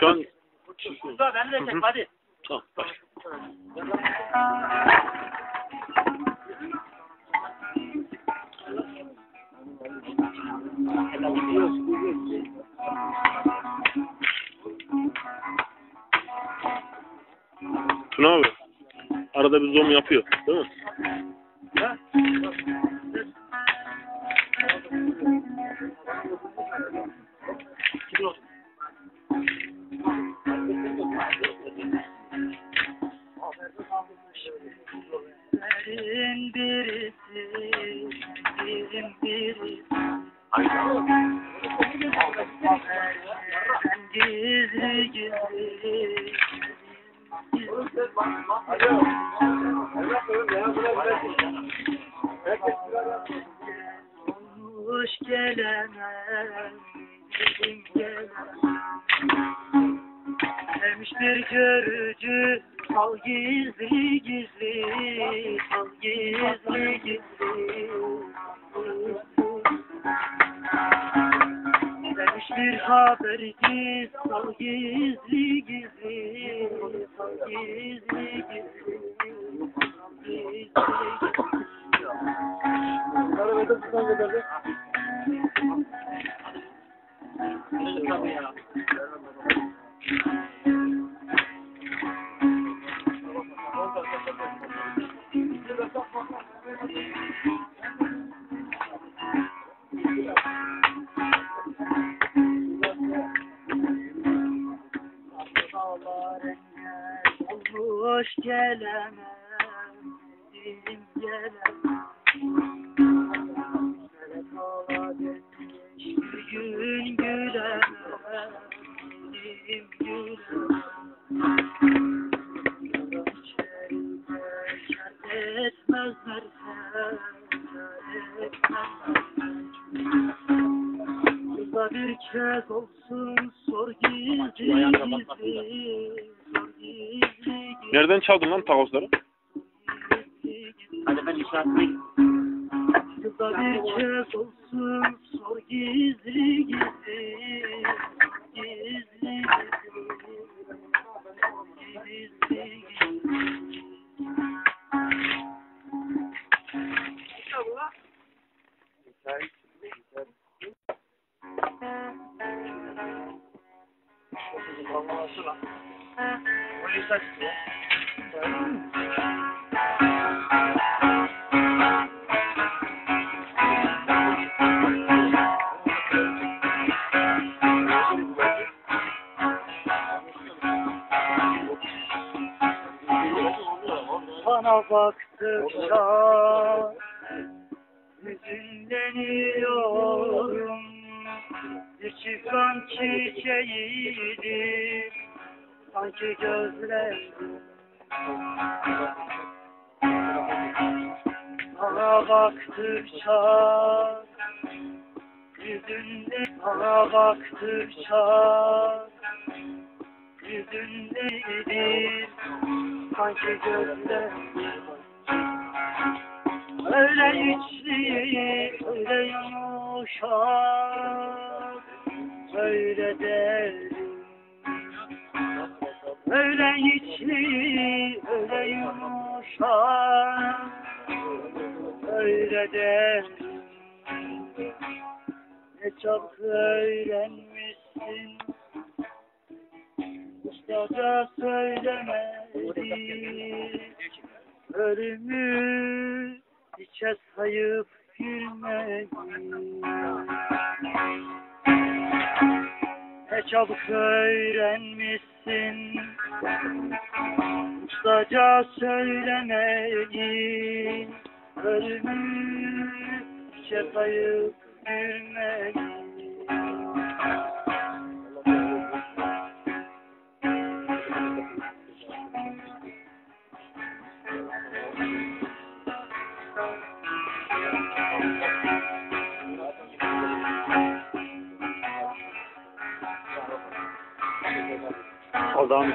Şu an Usta beni de çek hadi. tamam. Tuna abi. Arada bir zoom yapıyor. Değil mi? Serin birisi, bizim birisi. Ben gizli gizli. Olmuş gelemem, bizim gelemem. Sevmiş bir görücü, al gizli gizli, al gizli gizli. Sevmiş bir haberciz, al gizli gizli, al gizli gizli. gizli gizli. Dağlar dilim gelemem. Karakola dönmüş bir gün gülemem. Yalan içeride şart etmezler sen, etmezler. Kısa bir kez olsun sor gizli gizli. Nereden çaldın lan tavusları? Hadi ben işaretleyeyim. Kısa bir kez olsun sor gizli gizli, gizli gizli, gizli gizli. Bana baktıkça hüzünleniyorum Bir çıkan çiçeğiydi sanki gözlerim Bana baktıkça Yüzünde bana baktıkça Yüzündedir sanki gözlerim Öyle içli, öyle yumuşak Öyle derin Öyle içli, öyle yumuşak Öyle derin Ne çok öğrenmişsin. Ustaca söylemedi. Ölümü içe sayıp Ne çabuk öğrenmişsin. Ustaca söylemedi Ölümü içe sayıp Adam